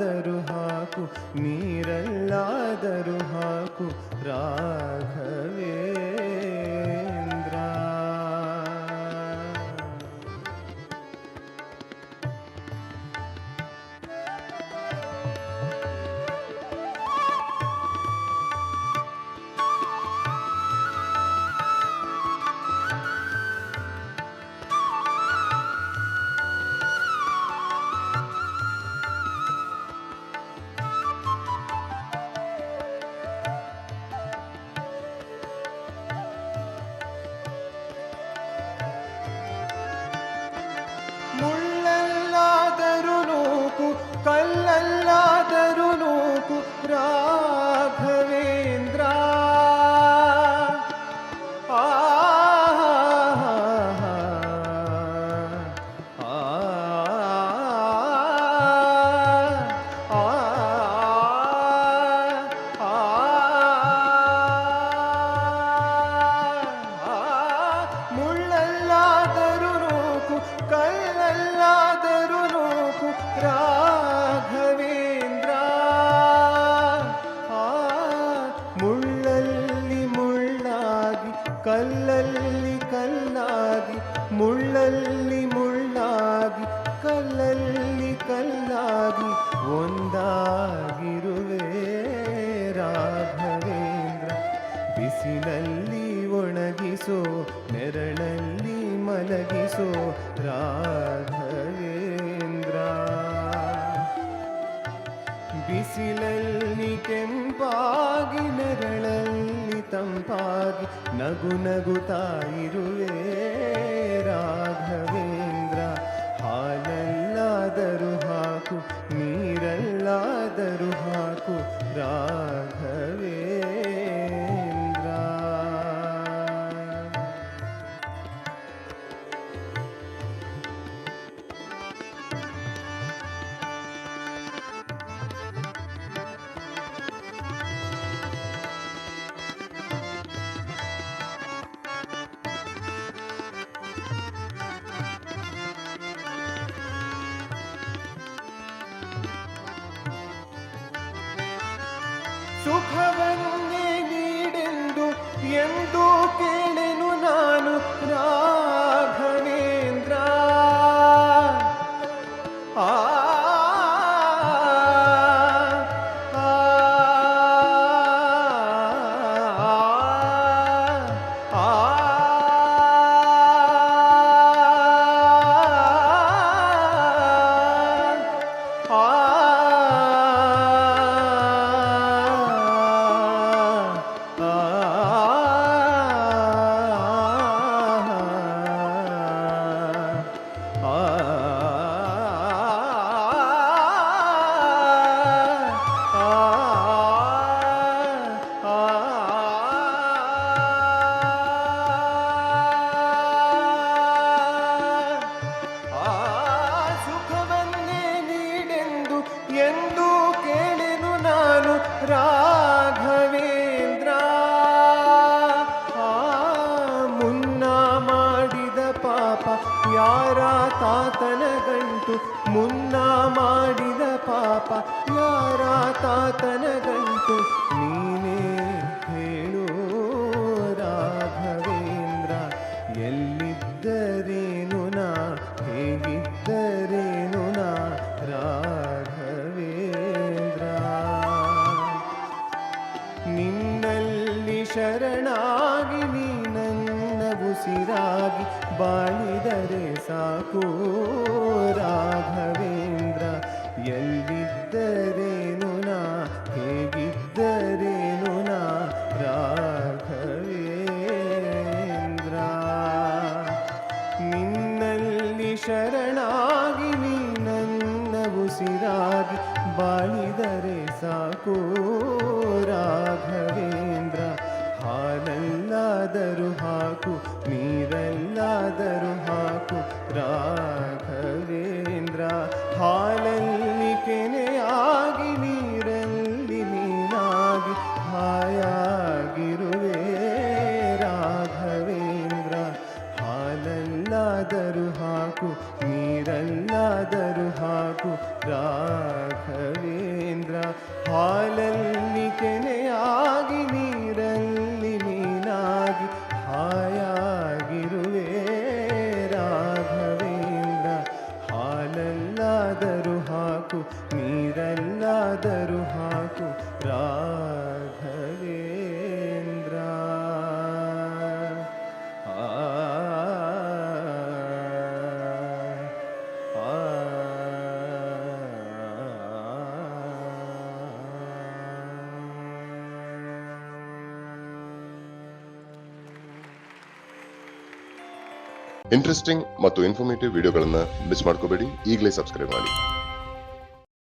ಹಾಲಲ್ಲಾದರೂ ಹಾಕು ನೀರಲ್ಲಾದರೂ ಹಾಕು ರಾಘವೇಂದ್ರ ಕಲ್ಲಲ್ಲಿ ಕಲ್ಲಾಗಿ, ಮುಳ್ಳಲ್ಲಿ ಮುಳ್ಳಾಗಿ, ಕಲ್ಲಲ್ಲಿ ಕಲ್ಲಾಗಿ ಒಂದಾಗಿರುವೆ ರಾಘವೇಂದ್ರ. ಬಿಸಿಲಲ್ಲಿ ಒಣಗಿಸೋ, ನೆರಳಲ್ಲಿ ಮಲಗಿಸೋ ರಾಘವೇಂದ್ರ. ಬಿಸಿಲಲ್ಲಿ ನೆರಳಲ್ಲಿ ತಂಪಾಗಿ ನಗು ನಗುತ್ತಾಯಿರುವೆ ರಾಘವೇಂದ್ರ ಹಾಲಲ್ಲಾದರೂ ಹಾಕು ನೀರಲ್ಲಾದರೂ ಹಾಕು ರಾಘವೇಂದ್ರ സുഖവെന്നിടന്തു എന്തോ ಯಾರ ತಾತನ ಗಂಟು ಮುನ್ನ ಮಾಡಿದ ಪಾಪ ಯಾರ ತಾತನ ಗಂಟು ನೀನೇ ರಾಘವೇಂದ್ರ ಎಲ್ಲಿದ್ದರೇನು ನಾ ಹೇಗಿದ್ದರೇನು ನಾ ರಾಘವೇಂದ್ರ. ನಿನ್ನಲ್ಲಿ ಶರಣಾಗಿ ನನ್ನ ಉಸಿರಾಗಿ ಬಾಳಿದರೆ ಸಾಕು ರಾಘವೇಂದ್ರ. ಹಾಲಲ್ಲಾದರೂ ಹಾಕು, ನೀರಲ್ಲಾದರೂ ಹಾಕು. ರಾಘವೇಂದ್ರ, ಹಾಲಲ್ಲಿ ಕೆನೆಯಾಗಿ, ನೀರಲ್ಲಿ ನೀನಾಗಿ ಹಾಯಾಗಿರುವೆ. ರಾಘವೇಂದ್ರ, ಹಾಲಲ್ಲಾದರೂ ಹಾಕು, ನೀರಲ್ಲಾದರೂ ಹಾಕು. ರಾಘವೇಂದ್ರ, ಹಾಲಲ್ಲಿ ಕೆನೆಯಾಗಿ ಹಾಕು ನೀರಲ್ಲಾದರೂ ಹಾಕು ರಾಘವೇಂದ್ರ ಆ ಇಂಟ್ರೆಸ್ಟಿಂಗ್ ಮತ್ತು ಇನ್ಫಾರ್ಮೇಟಿವ್ ವಿಡಿಯೋಗಳನ್ನು ಮಿಸ್ ಮಾಡ್ಕೋಬೇಡಿ ಈಗಲೇ ಸಬ್ಸ್ಕ್ರೈಬ್ ಮಾಡಿ